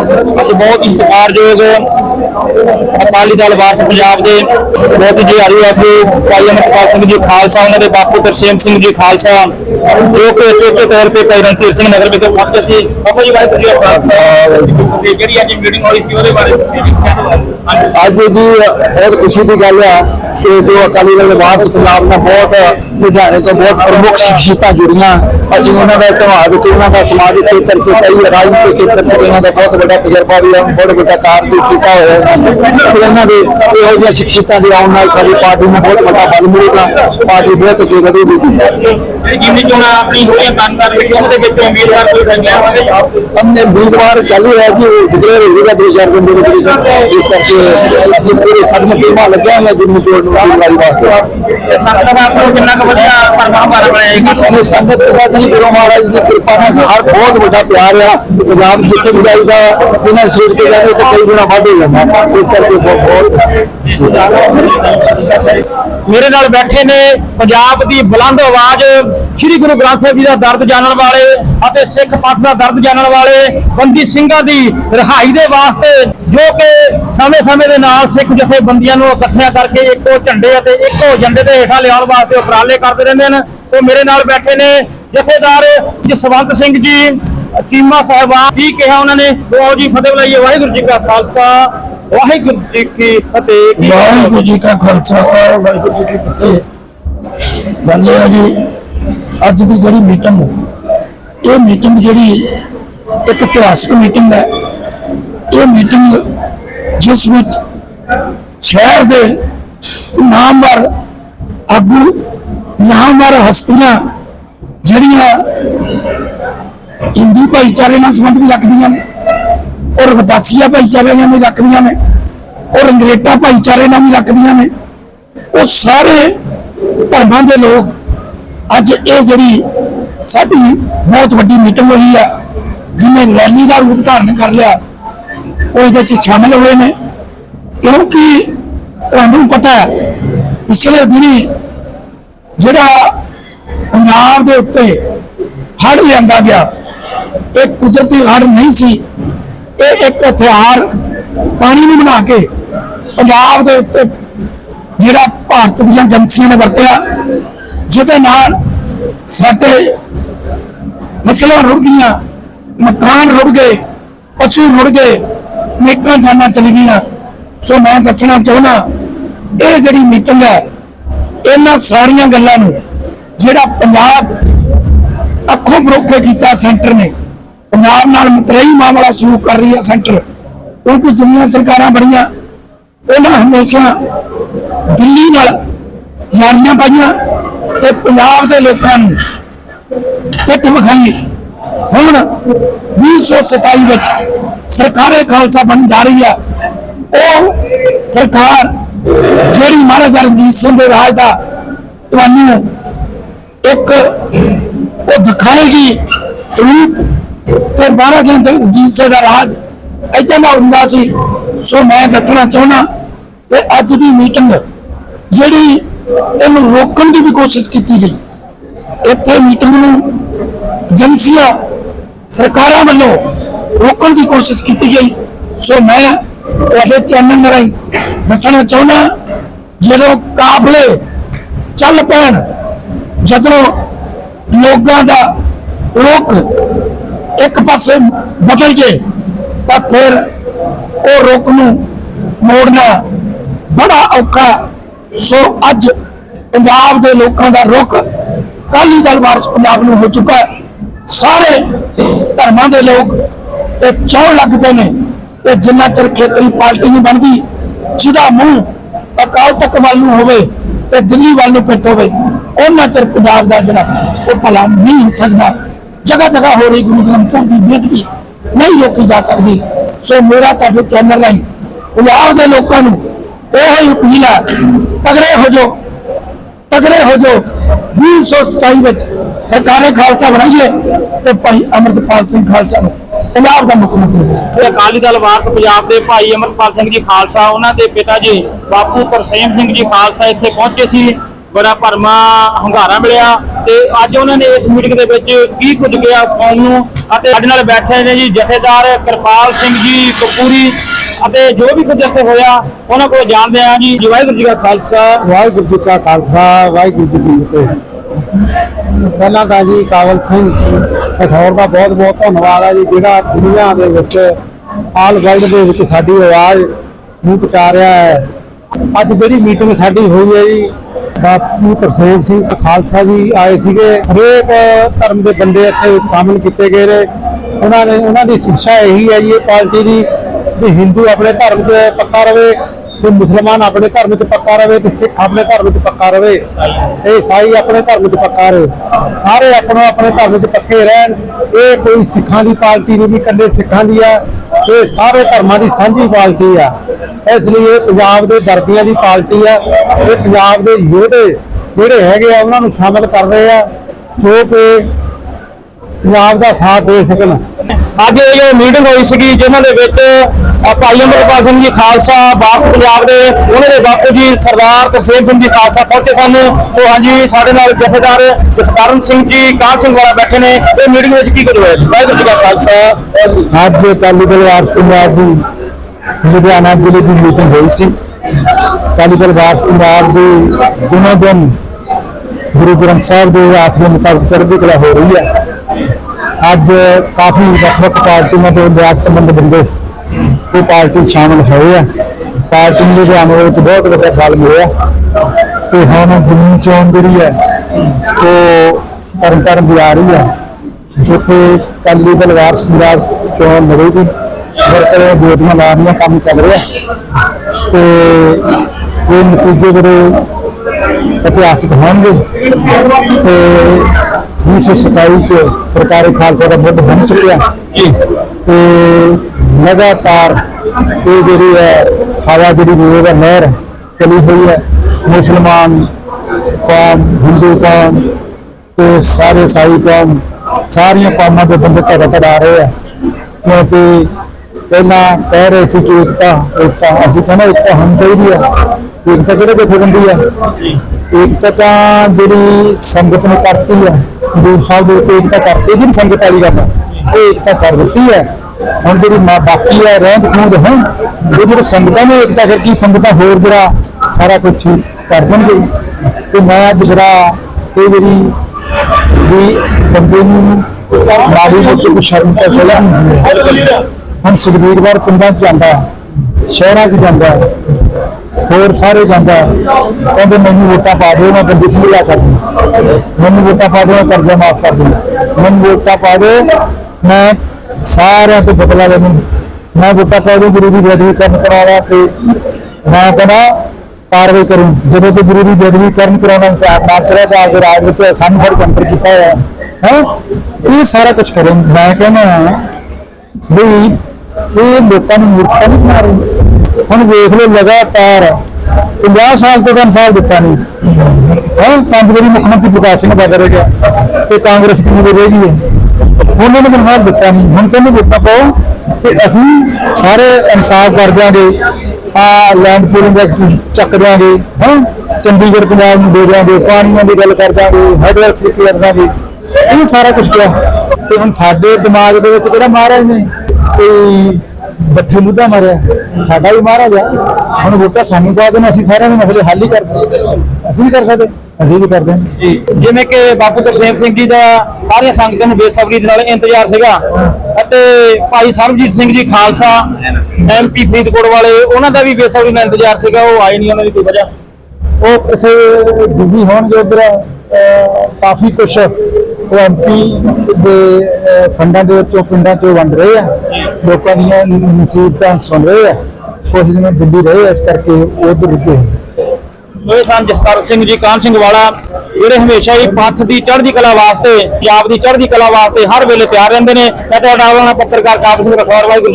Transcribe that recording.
ਅੱਜ ਬਹੁਤ ਹੀ ਸਤਿਕਾਰਯੋਗ ਅਕਾਲੀ ਦਲ ਵਾਰਸ ਪੰਜਾਬ ਦੇ ਬਹੁਤ ਹੀ ਜੁਝਾਰੂ ਆਗੂ ਭਾਈ ਅਮਰਪਾਲ ਸਿੰਘ ਜੀ ਖਾਲਸਾ ਉਹਨਾਂ ਦੇ ਬਾਪੂ ਤਰਸੇਮ ਸਿੰਘ ਜੀ ਖਾਲਸਾ ਜੋ ਕਿ ਚੋਚੇ ਤੌਰ ਤੇ ਭਾਈ ਰਣਧੀਰ ਸਿੰਘ ਨਗਰ ਵਿਖੇ ਪਹੁੰਚੇ ਸੀ। ਬਾਬਾ ਜੀ ਜੀ ਕਾ ਖਾਲਸਾ। ਜਿਹੜੀ ਅੱਜ ਮੀਟਿੰਗ ਹੋਈ ਸੀ ਉਹਦੇ ਬਾਰੇ ਤੁਸੀਂ ਜੀ ਅੱਜ ਜੀ ਬਹੁਤ ਖੁਸ਼ੀ ਦੀ ਗੱਲ ਆ ਕਿ ਜੋ ਅਕਾਲੀ ਦਲ ਦੇ ਵਾਰਸ ਪੰਜਾਬ ਨਾਲ ਬਹੁਤ ਲੁਧਿਆਣੇ ਤੋਂ ਬਹੁਤ ਪ੍ਰਮੁੱਖ ਸ਼ਖਸੀਅਤਾਂ ਜੁੜੀਆਂ। ਅਸੀਂ ਉਹਨਾਂ ਦਾ ਧੰਨਵਾਦ ਕਿ ਉਹਨਾਂ ਦਾ ਸਮਾਜਿਕ ਖੇਤਰ 'ਚ ਕਈ ਰਾਜਨੀਤਿਕ ਖੇਤਰ 'ਚ ਉਹਨਾਂ ਦਾ ਬਹੁਤ ਵੱਡਾ ਤਜਰਬਾ ਵੀ ਹੈ ਬਹੁਤ ਵੱਡਾ ਕਾਰਜ ਕੀਤਾ ਹੋਇਆ ਹੈ। ਤੇ ਦੇ ਇਹੋ ਜਿਹੀਆਂ ਸ਼ਖਸੀਅਤਾਂ ਦੇ ਆਉਣ ਨਾਲ ਸਾਡੀ ਪਾਰਟੀ ਨੂੰ ਬਹੁਤ ਵੱਡਾ ਬਲ ਮਿਲੇਗਾ। ਪਾਰਟੀ ਬਹੁਤ ਅੱਗੇ ਵਧੇਗੀ। ਜਿਹੜੀ ਜਿਮਨੀ ਚੋਣਾਂ ਆਪਣੀ ਹੋਈਆਂ ਕਾਨਦਾਰ ਵਿੱਚ ਉਹਦੇ ਵਿੱਚ ਉਮੀਦਵਾਰ ਕੋਈ ਠੰਗਿਆ ਹੋਵੇ हमने उम्मीदवार चालू है जी डिक्लेयर हो गया दो चार दिन ਦੇ ਵਿੱਚ ਵਿੱਚ ਇਸ ਕਰਕੇ ਅਸੀਂ ਪੂਰੇ ਸਦਨ ਟੀਮਾਂ ਲੱਗਿਆ ਹੋਇਆ ਜਿੰਨੀ ਚੋਣ ਨੂੰ ਲੜਾਈ ਵਾਸਤੇ ਸੰਗਤ ਦਾ ਆਪਣਾ ਕਿੰਨਾ ਕੁ ਵਧੀਆ ਪਰਮਾ ਹਮਾਰਾ ਬਣਿਆ ਇਹ ਉਹਨੇ ਸੰਗਤ ਦਾ ਜੀ ਗੁਰੂ ਮਹਾਰਾਜ ਦੀ ਕਿਰਪਾ ਨਾਲ ਹਰ ਬਹੁਤ ਵੱਡਾ ਪਿਆਰ ਆ ਪੰਜਾਬ ਜਿੱਥੇ ਵੀ ਜਾਈਦਾ ਬਿਨਾਂ ਸੋਚ ਕੇ ਜਾਂਦੇ ਤਾਂ ਕਈ ਗੁਣਾ ਵੱਧ ਹੋ ਜਾਂਦਾ ਇਸ ਕਰਕੇ ਬਹੁਤ ਬਹੁਤ ਮੇਰੇ ਨਾਲ ਬੈਠੇ ਨੇ ਪੰਜਾਬ ਦੀ ਬੁਲੰਦ ਆਵਾਜ਼ ਸ੍ਰੀ ਗੁਰੂ ਗ੍ਰੰਥ ਸਾਹਿਬ ਜੀ ਦਾ ਦਰਦ ਜਾਣਨ ਵਾਲੇ ਅਤੇ ਸਿੱਖ ਪੰਥ ਦਾ ਦਰਦ ਜਾਣਨ ਵਾਲੇ ਬੰਦੀ ਸਿੰਘਾਂ ਦੀ ਰਿਹਾਈ ਦੇ ਵਾਸਤੇ ਜੋ ਕਿ ਸਮੇਂ-ਸਮੇਂ ਦੇ ਨਾਲ ਸਿੱਖ ਜਥੇਬੰਦੀਆਂ ਨੂੰ ਇਕੱਠਿਆਂ ਕਰਕੇ ਇੱਕੋ ਝੰਡੇ ਅਤੇ ਇੱਕੋ ਏਜੰਡੇ ਦੇ ਹੇਠਾਂ ਲਿਆਉਣ ਵਾਸਤੇ ਉਪਰਾਲੇ ਕਰਦੇ ਰਹਿੰਦੇ ਹਨ। ਸੋ ਮੇਰੇ ਨਾਲ ਬੈਠੇ ਨੇ ਜਥੇਦਾਰ ਜਸਵੰਤ ਸਿੰਘ ਜੀ ਕੀਮਾ ਸਾਹਿਬਾਨ ਕੀ ਕਿਹਾ ਉਹਨਾਂ ਨੇ, ਲਓ ਜੀ ਫਤਿਹ ਬੁਲਾਈਏ, ਵਾਹਿਗੁਰੂ ਜੀ ਕਾ ਖਾਲਸਾ, ਵਾਹਿਗੁਰੂ ਜੀ ਕੀ ਫਤਿਹ। ਵਾਹਿਗੁਰੂ ਜੀ ਕਾ ਖਾਲਸਾ, ਵਾਹਿਗੁਰੂ ਜੀ ਕੀ ਫਤਿਹ। ਬੰਦੇ ਜੀ ਅੱਜ ਦੀ ਜਿਹੜੀ ਮੀਟਿੰਗ ਇਹ ਮੀਟਿੰਗ ਜਿਹੜੀ ਇੱਕ ਇਤਿਹਾਸਕ ਮੀਟਿੰਗ ਹੈ। ਇਹ ਮੀਟਿੰਗ ਜਿਸ ਵਿੱਚ ਸ਼ਹਿਰ ਦੇ ਨਾਮਵਰ ਆਗੂ, ਨਾਮਵਰ ਹਸਤੀਆਂ ਜਿਹੜੀਆਂ ਹਿੰਦੂ ਭਾਈਚਾਰੇ ਨਾਲ ਸੰਬੰਧ ਵੀ ਰੱਖਦੀਆਂ ਨੇ ਔਰ ਰਵਦਾਸੀਆ ਭਾਈਚਾਰੇ ਨਾਲ ਵੀ ਰੱਖਦੀਆਂ ਨੇ ਔਰ ਅੰਗਰੇਟਾ ਭਾਈਚਾਰੇ ਨਾਲ ਵੀ ਰੱਖਦੀਆਂ ਨੇ, ਉਹ ਸਾਰੇ ਧਰਮਾਂ ਦੇ ਲੋਕ ਅੱਜ ਇਹ ਜਿਹੜੀ ਸਾਡੀ ਬਹੁਤ ਵੱਡੀ ਮੀਟਿੰਗ ਹੋਈ ਆ ਜਿਹਨੇ ਰੈਲੀ ਦਾ ਰੂਪ ਧਾਰਨ ਕਰ ਲਿਆ, ਉਹ ਇਹਦੇ ਚ ਸ਼ਾਮਲ ਹੋਏ ਨੇ। ਕਿਉਂਕਿ ਤੁਹਾਨੂੰ ਪਤਾ ਹੈ, ਪਿਛਲੇ ਦਿਨੀ ਜਿਹੜਾ ਪੰਜਾਬ ਦੇ ਉੱਤੇ ਹੜ੍ਹ ਲਿਆਂਦਾ ਗਿਆ, ਇਹ ਕੁਦਰਤੀ ਹੜ੍ਹ ਨਹੀਂ ਸੀ। ਇਹ ਇੱਕ ਹਥਿਆਰ ਪਾਣੀ ਨੂੰ ਬਣਾ ਕੇ ਪੰਜਾਬ ਦੇ ਉੱਤੇ ਜਿਹੜਾ ਭਾਰਤ ਦੀਆਂ ਏਜੰਸੀਆਂ ਨੇ ਵਰਤਿਆ ਜਿਹਦੇ ਨਾਲ ਸਾਡੇ ਫਸਲਾਂ ਰੁੜ ਗਈਆਂ, ਮਕਾਨ ਰੁੜ ਗਏ, ਪਸ਼ੂ ਰੁੜ ਗਏ, ਨੇਕਾਂ ਜਾਨਾਂ ਚਲੀ ਗਈਆਂ। ਸੋ ਮੈਂ ਦੱਸਣਾ ਚਾਹੁੰਦਾ, ਇਹ ਜਿਹੜੀ ਮੀਟਿੰਗ ਹੈ, ਇਹਨਾਂ ਸਾਰੀਆਂ ਗੱਲਾਂ ਨੂੰ ਜਿਹੜਾ ਪੰਜਾਬ ਅੱਖੋਂ ਬਰੋਖੇ ਕੀਤਾ ਸੈਂਟਰ ਨੇ, ਪੰਜਾਬ ਨਾਲ ਮਤਰੇਈ ਮਾਮਲਾ ਸ਼ੁਰੂ ਕਰ ਰਹੀ ਹੈ ਸੈਂਟਰ। ਕਿਉਂਕਿ ਜਿੰਨੀਆਂ ਸਰਕਾਰਾਂ ਬਣੀਆਂ, ਉਹਨਾਂ ਹਮੇਸ਼ਾ ਦਿੱਲੀ ਨਾਲ ਯਾਰੀਆਂ ਪਾਈਆਂ ਤੇ ਪੰਜਾਬ ਦੇ ਲੋਕਾਂ ਨੂੰ ਪਿੱਠ ਵਿਖਾਈ। ਹੁਣ 2027 ਵਿੱਚ ਸਰਕਾਰੇ ਖਾਲਸਾ ਬਣ ਜਾ ਰਹੀ ਹੈ। ਉਹ ਸਰਕਾਰ ਜਿਹੜੀ ਮਹਾਰਾਜਾ ਰਣਜੀਤ ਸਿੰਘ ਦੇ ਰਾਜ ਦਾ ਤੁਹਾਨੂੰ ਇੱਕ ਉਹ ਦਿਖਾਏਗੀ। ਰੂਪ ਤੇ ਮਹਾਰਾਜਾ ਰਣਜੀਤ ਸਿੰਘ ਦਾ ਰਾਜ ਏਦਾਂ ਦਾ ਹੁੰਦਾ ਸੀ। ਸੋ ਮੈਂ ਦੱਸਣਾ ਚਾਹੁੰਦਾ ਕਿ ਅੱਜ ਦੀ ਮੀਟਿੰਗ ਜਿਹੜੀ ਇਹਨੂੰ ਰੋਕਣ ਦੀ ਵੀ ਕੋਸ਼ਿਸ਼ ਕੀਤੀ ਗਈ। ਇੱਥੇ ਮੀਟਿੰਗ ਨੂੰ ਏਜੰਸੀਆਂ, ਸਰਕਾਰਾਂ ਵੱਲੋਂ ਰੋਕਣ ਦੀ ਕੋਸ਼ਿਸ਼ ਕੀਤੀ ਗਈ। ਸੋ ਮੈਂ ਤੁਹਾਡੇ ਚੈਨਲ ਰਾਹੀਂ ਦੱਸਣਾ ਚਾਹੁੰਦਾ ਜਦੋਂ ਕਾਫਲੇ ਚੱਲ ਪੈਣ, ਜਦੋਂ ਲੋਕਾਂ ਦਾ ਰੁਖ ਇੱਕ ਪਾਸੇ ਬਦਲ ਜੇ, ਤਾਂ ਫਿਰ ਉਹ ਰੁਖ ਨੂੰ ਮੋੜਨਾ ਬੜਾ ਔਖਾ ਸੋ ਅੱਜ ਪੰਜਾਬ ਦੇ ਲੋਕਾਂ ਦਾ ਰੁਖ ਕਾਲੀ ਦਲ ਵਾਰਸ ਪੰਜਾਬ ਨੂੰ ਹੋ ਚੁੱਕਾ ਹੈ। ਸਾਰੇ ਧਰਮਾਂ ਦੇ ਲੋਕ ਤੇ ਚਾਹ ਲੱਗ ਪਏ ਨੇ ਤੇ ਜਿੰਨਾ ਚਿਰ ਖੇਤਰੀ ਪਾਰਟੀ ਨਹੀਂ ਬਣਦੀ, ਜਿਹਦਾ ਮੂੰਹ ਅਕਾਲ ਤੱਕ ਵੱਲ ਨੂੰ ਹੋਵੇ ਤੇ ਦਿੱਲੀ ਵੱਲ ਨੂੰ ਪਿੱਟ ਹੋਵੇ, ਉਹਨਾਂ ਚਿਰ ਪੰਜਾਬ ਦਾ ਜਿਹੜਾ ਉਹ ਭਲਾ ਨਹੀਂ ਹੋ ਸਕਦਾ। ਜਗ੍ਹਾ ਜਗ੍ਹਾ ਹੋ ਰਹੀ ਗੁਰੂ ਗ੍ਰੰਥ ਸਾਹਿਬ ਦੀ ਬੇਦਗੀ ਨਹੀਂ ਰੋਕੀ ਜਾ ਸਕਦੀ। ਸੋ ਮੇਰਾ ਤੁਹਾਡੇ ਚੈਨਲ ਰਾਹੀਂ ਪੰਜਾਬ ਦੇ ਲੋਕਾਂ ਨੂੰ ਇਹੋ ਹੀ ਅਪੀਲ ਹੈ ਤਗੜੇ ਹੋ ਜਾਓ ਤਗੜੇ ਹੋ ਜਾਓ। 2027 ਵਿੱਚ ਸਰਕਾਰੇ ਖਾਲਸਾ ਬਣਾਈਏ ਤੇ ਭਾਈ ਅਮਰਤਪਾਲ ਸਿੰਘ ਖਾਲਸਾ ਨੂੰ ਪੰਜਾਬ ਦਾ ਮੁੱਖ ਮੰਤਰੀ ਬਣਾਈਏ। ਅਕਾਲੀ ਦਲ ਵਾਰਸ ਪੰਜਾਬ ਦੇ ਭਾਈ ਅਮਰਪਾਲ ਸਿੰਘ ਜੀ ਖਾਲਸਾ, ਉਹਨਾਂ ਦੇ ਪਿਤਾ ਜੀ ਬਾਪੂ ਤਰਸੇਮ ਸਿੰਘ ਜੀ ਖਾਲਸਾ ਇੱਥੇ ਪਹੁੰਚੇ ਸੀ। ਬੜਾ ਭਰਮਾ ਹੰਗਾਰਾ ਮਿਲਿਆ। ਤੇ ਅੱਜ ਉਹਨਾਂ ਨੇ ਇਸ ਮੀਟਿੰਗ ਦੇ ਵਿੱਚ ਕੀ ਕੁਝ ਕਿਹਾ ਕੌਮ ਨੂੰ ਅਤੇ ਸਾਡੇ ਨਾਲ ਬੈਠੇ ਨੇ ਜੀ ਜਥੇਦਾਰ ਕਿਰਪਾਲ ਸਿੰਘ ਜੀ ਕਪੂਰੀ ਅਤੇ ਜੋ ਵੀ ਕੁਝ ਇੱਥੇ ਹੋਇਆ, ਉਹਨਾਂ ਕੋਲ ਜਾਣਦੇ ਆ ਜੀ। ਵਾਹਿਗੁਰੂ ਜੀ ਕਾ ਖਾਲਸਾ। ਵਾਹਿਗੁਰੂ ਜੀ ਕਾ ਖਾਲਸਾ, ਵਾਹਿਗੁਰੂ ਜੀ ਕੀ ਫਤਿਹ। ਪਹਿਲਾਂ ਤਾਂ ਜੀ ਕਾਬਲ ਸਿੰਘ ਕਠੌਰ ਦਾ ਬਹੁਤ ਬਹੁਤ ਧੰਨਵਾਦ ਹੈ ਜੀ, ਜਿਹੜਾ ਦੁਨੀਆ ਦੇ ਵਿੱਚ ਆਲ ਵਰਲਡ ਦੇ ਵਿੱਚ ਸਾਡੀ ਆਵਾਜ਼ ਨੂੰ ਪਹੁੰਚਾ ਰਿਹਾ ਹੈ। ਅੱਜ ਜਿਹੜੀ ਮੀਟਿੰਗ ਸਾਡੀ ਹੋਈ ਹੈ ਜੀ, ਬਾਪੂ ਤਰਸੇਮ ਸਿੰਘ ਖਾਲਸਾ ਜੀ ਆਏ ਸੀਗੇ। ਹਰੇਕ ਧਰਮ ਦੇ ਬੰਦੇ ਇੱਥੇ ਸ਼ਾਮਿਲ ਕੀਤੇ ਗਏ ਨੇ। ਉਹਨਾਂ ਨੇ ਉਹਨਾਂ ਦੀ ਸਿੱਖਿਆ ਇਹੀ ਹੈ ਜੀ, ਇਹ ਪਾਰਟੀ ਦੀ, ਵੀ ਹਿੰਦੂ ਆਪਣੇ ਧਰਮ 'ਚ ਪੱਕਾ ਰਵੇ ਕਿ ਮੁਸਲਮਾਨ ਆਪਣੇ ਧਰਮ 'ਚ ਪੱਕਾ ਰਵੇ ਤੇ ਸਿੱਖ ਆਪਣੇ ਧਰਮ 'ਚ ਪੱਕਾ ਰਵੇ ਤੇ ਈਸਾਈ ਆਪਣੇ ਧਰਮ 'ਚ ਪੱਕਾ ਰਹੇ। ਸਾਰੇ ਆਪਣੋ ਆਪਣੇ ਧਰਮ 'ਚ ਪੱਕੇ ਰਹਿਣ। ਇਹ ਕੋਈ ਸਿੱਖਾਂ ਦੀ ਪਾਰਟੀ ਨਹੀਂ, ਵੀ ਇਕੱਲੇ ਸਿੱਖਾਂ ਦੀ ਆ। ਇਹ ਸਾਰੇ ਧਰਮਾਂ ਦੀ ਸਾਂਝੀ ਪਾਰਟੀ ਆ। ਇਸ ਲਈ ਇਹ ਪੰਜਾਬ ਦੇ ਦਰਦੀਆਂ ਦੀ ਪਾਰਟੀ ਆ। ਇਹ ਪੰਜਾਬ ਦੇ ਯੋਧੇ ਜਿਹੜੇ ਹੈਗੇ ਆ, ਉਹਨਾਂ ਨੂੰ ਸ਼ਾਮਲ ਕਰ ਰਹੇ ਆ। ਜੋ ਕਿ ਪੰਜਾਬ ਦਾ ਸਾਥ ਦੇ ਸਕਣ। ਅੱਜ ਇਹ ਜੋ ਮੀਟਿੰਗ ਹੋਈ ਸੀਗੀ ਜਿਨ੍ਹਾਂ ਦੇ ਵਿੱਚ ਭਾਈ ਅਮਰਪਾਲ ਸਿੰਘ ਜੀ ਖਾਲਸਾ ਬਾਸ ਪੰਜਾਬ ਦੇ ਉਹਨਾਂ ਦੇ ਬਾਪੂ ਜੀ ਸਰਦਾਰ ਤਰਸੇਮ ਸਿੰਘ ਜੀ ਖਾਲਸਾ ਪਹੁੰਚੇ ਸਨ। ਸੋ ਹਾਂਜੀ ਸਾਡੇ ਨਾਲ ਜਥੇਦਾਰ ਜਸਕਰਨ ਸਿੰਘ ਜੀ ਕਾਹਨ ਸਿੰਘ ਵਾਲਾ ਬੈਠੇ ਨੇ। ਇਹ ਮੀਟਿੰਗ ਵਿੱਚ ਕੀ ਕੁਝ ਹੋਇਆ ਜੀ ਵਾਹਿਗੁਰੂ ਜੀ ਕਾ ਖਾਲਸਾ ਅੱਜ ਅਕਾਲੀ ਦਲ ਵਾਰਸ ਪੰਜਾਬ ਦੀ ਲੁਧਿਆਣਾ ਜ਼ਿਲ੍ਹੇ ਦੀ ਮੀਟਿੰਗ ਹੋਈ ਸੀ। ਅਕਾਲੀ ਦਲ ਵਾਰਸ ਪੰਜਾਬ ਦੀ ਦਿਨੋਂ ਦਿਨ ਗੁਰੂ ਗ੍ਰੰਥ ਸਾਹਿਬ ਦੇ ਆਸਰੇ ਮੁਤਾਬਕ ਚੜ੍ਹਦੀ ਕਲਾ ਹੋ ਰਹੀ ਹੈ। ਅੱਜ ਕਾਫੀ ਵੱਖ-ਵੱਖ ਪਾਰਟੀਆਂ ਦੇ ਲਿਆਕਤਮੰਦ ਬੰਦੇ ਉਹ ਪਾਰਟੀ ਸ਼ਾਮਲ ਹੋਏ ਆ। ਪਾਰਟੀ ਨੂੰ ਲੁਧਿਆਣੇ ਵਿੱਚ ਬਹੁਤ ਵੱਡਾ ਫਲ ਮਿਲਿਆ। ਤੇ ਹੁਣ ਜ਼ਮੀਨ ਚੋਣ ਜਿਹੜੀ ਹੈ, ਉਹ ਤਰਨ ਤਾਰਨ ਦੀ ਆ ਰਹੀ ਹੈ। ਉੱਥੇ ਅਕਾਲੀ ਦਲ ਵਾਰਸ ਪੰਜਾਬ ਚੋਣ ਲੜੇਗੀ। ਵਰਕਰੇ ਬੋਟੀਆਂ ਲਾਉਣੀਆਂ ਕੰਮ ਚੱਲ ਰਿਹਾ। ਤੇ ਇਹ ਨਤੀਜੇ ਜਿਹੜੇ ਇਤਿਹਾਸਿਕ ਹੋਣਗੇ ਤੇ 1927 ਚ ਸਰਕਾਰੀ ਖਾਲਸਾ ਦਾ ਬੁੱਧ ਬਣ ਚੁੱਕਿਆ। ਤੇ ਲਗਾਤਾਰ ਇਹ ਜਿਹੜੀ ਹੈ ਹਵਾ ਜਿਹੜੀ ਵੇਗ ਹੈ ਲਹਿਰ ਚਲੀ ਹੋਈ ਹੈ। ਮੁਸਲਮਾਨ ਕੌਮ ਹਿੰਦੂ ਕੌਮ ਤੇ ਸਾਰੇ ਸਾਈ ਕੌਮ ਸਾਰੀਆਂ ਕੌਮਾਂ ਦੇ ਬੰਦੇ ਘਰ ਘਰ ਆ ਰਹੇ ਆ। ਕਿਉਂਕਿ ਪਹਿਲਾਂ ਕਹਿ ਰਹੇ ਸੀ ਕਿ ਏਕਤਾ ਏਕਤਾ ਅਸੀਂ ਕਹਿੰਦੇ ਏਕਤਾ ਹੋਣੀ ਚਾਹੀਦੀ ਆ। ਏਕਤਾ ਕਿਹੜੇ ਜਥੇਬੰਦੀ ਆ? ਏਕਤਾ ਤਾਂ ਜਿਹੜੀ ਸੰਗਤ ਨੇ ਕਰਤੀ ਹੈ ਗੁਰੂ ਸਾਹਿਬ ਦੇ ਵਿੱਚ ਏਕਤਾ ਕਰਤੀ ਜਿਹੜੀ ਸੰਗਤ ਵਾਲੀ ਗੱਲ ਆ, ਉਹ ਏਕਤਾ ਕਰ ਦਿੱਤੀ ਹੈ ਹੁਣ ਜਿਹੜੀ ਮਾ ਬਾਕੀ ਹੈ ਰਹਿੰਦ ਖੂੰਦ ਹੈ, ਉਹ ਜਿਹੜੇ ਸੰਗਤਾਂ ਨੇ ਏਕਤਾ ਕਰਕੇ ਸੰਗਤਾਂ ਹੋਰ ਜਿਹੜਾ ਸਾਰਾ ਕੁਝ ਕਰ ਦੇਣਗੇ। ਤੇ ਮੈਂ ਅੱਜ ਜਿਹੜਾ ਇਹ ਜਿਹੜੀ ਵੀ ਬੰਦੇ ਨੂੰ ਮਾੜੀ ਮੋਟੀ ਕੋਈ ਸ਼ਰਮ ਤਾਂ ਚਾਹੀਦੀ ਹੁਣ ਸੁਖਬੀਰ ਬਾਰ ਪਿੰਡਾਂ 'ਚ ਜਾਂਦਾ, ਸ਼ਹਿਰਾਂ 'ਚ ਜਾਂਦਾ। ਹੋਰ ਸਾਰੇ ਜਾਂਦਾ, ਕਹਿੰਦੇ ਮੈਨੂੰ ਵੋਟਾਂ ਪਾ ਦਿਓ, ਮੈਂ ਬੰਦੀ ਸਿੰਘਲਾ ਕਰ ਦੂੰ ਮੈਨੂੰ ਵੋਟਾਂ ਪਾ ਦਿਓ, ਮੈਂ ਕਰਜ਼ਾ ਮਾਫ ਕਰ ਦੂੰ ਮੈਨੂੰ ਵੋਟਾਂ ਪਾ ਦਿਓ, ਮੈਂ ਸਾਰਿਆਂ ਤੋਂ ਬਦਲਾ ਲੈਣਾ ਮੈਂ ਵੋਟਾਂ ਪਾ ਦਿਓ, ਗੁਰੂ ਦੀ ਬੇਦਬੀ ਕਰਨ ਕਰਾਉਣਾ ਤੇ ਮੈਂ ਕਹਿੰਦਾ ਕਾਰਵਾਈ ਕਰੂੰ। ਜਦੋਂ ਤੇ ਗੁਰੂ ਦੀ ਬੇਦਬੀ ਕਰਨ ਕਰਾਉਣਾ ਤਾਂ ਮਾਤਰਾ ਦਾ ਆਪਦੇ ਰਾਜ ਵਿੱਚ ਸਾਨੂੰ ਹਰ ਕੰਟਰ ਕੀਤਾ ਹੋਇਆ ਹੈ। ਇਹ ਸਾਰਾ ਕੁਝ ਕਰਨ ਮੈਂ ਕਹਿੰਦਾ ਵੀ ਇਹ ਲੋਕਾਂ ਨੂੰ ਮੂਰਖਾਂ ਨਹੀਂ ਬਣਾ ਰਹੇ। ਹੁਣ ਵੇਖ ਲਓ ਲਗਾਤਾਰ 50 ਸਾਲ ਤੋਂ ਇਨਸਾਫ ਦਿੱਤਾ ਨਹੀਂ। ਹਾਂ? ਪੰਜ ਵਾਰੀ ਮੁੱਖ ਮੰਤਰੀ ਪ੍ਰਕਾਸ਼ ਸਿੰਘ ਬਾਦਲ ਰਹਿ ਗਿਆ। ਤੇ ਕਾਂਗਰਸ ਕਿੰਨੀ ਵਾਰੀ ਰਹਿ ਹੈ? ਉਹਨਾਂ ਨੇ ਇਨਸਾਫ ਦਿੱਤਾ ਨਹੀਂ। ਹੁਣ ਕਹਿੰਦੇ ਵੋਟਾਂ ਪਾਓ ਤੇ ਅਸੀਂ ਸਾਰੇ ਇਨਸਾਫ ਕਰ ਦਿਆਂਗੇ। ਆ ਲੈਂਡ ਪੂਲਿੰਗ ਦਾ ਚੱਕ ਦਿਆਂਗੇ। ਹਾਂ? ਚੰਡੀਗੜ੍ਹ ਪੰਜਾਬ ਨੂੰ ਦੇ ਦਿਆਂਗੇ। ਪਾਣੀਆਂ ਦੀ ਗੱਲ ਕਰ ਦਿਆਂਗੇ। ਹੈਡਵਰਕਸ ਦੀ ਕਰ ਦਿਆਂਗੇ। ਇਹ ਸਾਰਾ ਕੁਝ ਕਿਹਾ ਤੇ ਹੁਣ ਸਾਡੇ ਦਿਮਾਗ ਦੇ ਵਿੱਚ ਕਿਹੜਾ ਮਹਾਰਾਜ ਨੇ ਕੋਈ ਬੱਠੇ ਮੁੱਦਾ ਮਾਰਿਆ। ਸਾਡਾ ਵੀ ਮਹਾਰਾਜ ਆ। ਹੁਣ ਵੋਟਾਂ ਸਾਨੂੰ ਪਾ ਦੇਣ ਅਸੀਂ ਸਾਰਿਆਂ ਦੇ ਮਸਲੇ ਹੱਲ ਹੀ ਕਰ ਅਸੀਂ ਵੀ ਕਰ ਸਕਦੇ। ਅਸੀਂ ਵੀ ਕਰਦੇ ਜੀ ਜਿਵੇਂ ਕਿ ਬਾਪੂ ਤਰਸੇਮ ਸਿੰਘ ਜੀ ਦਾ ਸਾਰੀਆਂ ਸੰਗਤਾਂ ਨੂੰ ਬੇਸਬਰੀ ਦੇ ਨਾਲ ਇੰਤਜ਼ਾਰ ਸੀਗਾ। ਅਤੇ ਭਾਈ ਸਰਬਜੀਤ ਸਿੰਘ ਜੀ ਖਾਲਸਾ ਐਮਪੀ ਫਰੀਦਕੋਟ ਵਾਲੇ ਉਹਨਾਂ ਦਾ ਵੀ ਬੇਸਬਰੀ ਨਾਲ ਇੰਤਜ਼ਾਰ ਸੀਗਾ। ਉਹ ਆਏ ਨਹੀਂ ਉਹਨਾਂ ਦੀ ਕੋਈ ਵਜ੍ਹਾ। ਉਹ ਕਿਸੇ ਬਿਜ਼ੀ ਹੋਣਗੇ ਉਧਰ ਕਾਫੀ ਕੁਝ ਉਹ ਐਮਪੀ ਦੇ ਫੰਡਾਂ ਦੇ ਵਿੱਚੋਂ ਪਿੰਡਾਂ ਚੋਂ ਵੰਡ ਰਹੇ ਆ। ਲੋਕਾਂ ਦੀਆਂ ਮੁਸੀਬਤਾਂ ਸੁਣ ਰਹੇ ਆ। ਕੁਝ ਦਿਨ ਦਿੱਲੀ ਰਹੇ ਆ, ਇਸ ਕਰਕੇ ਉਹ ਉਧਰ ਰੁਕੇ ਇਹ ਸਨ ਜਸਕਰਨ ਸਿੰਘ ਜੀ ਕਾਹਨ ਸਿੰਘ ਵਾਲਾ ਜਿਹੜੇ ਹਮੇਸ਼ਾ ਹੀ ਪੰਥ ਦੀ ਚੜ੍ਹਦੀ ਕਲਾ ਵਾਸਤੇ ਪੰਜਾਬ ਦੀ ਚੜ੍ਹਦੀ ਕਲਾ ਵਾਸਤੇ ਹਰ ਵੇਲੇ ਤਿਆਰ ਰਹਿੰਦੇ ਨੇ। ਮੈਂ ਤੁਹਾਡਾ ਆਪਣਾ ਪੱਤਰਕਾਰ ਕਾਬਲ ਸਿੰਘ ਰਖਵਾਰ ਵਾਹਿਗੁਰੂ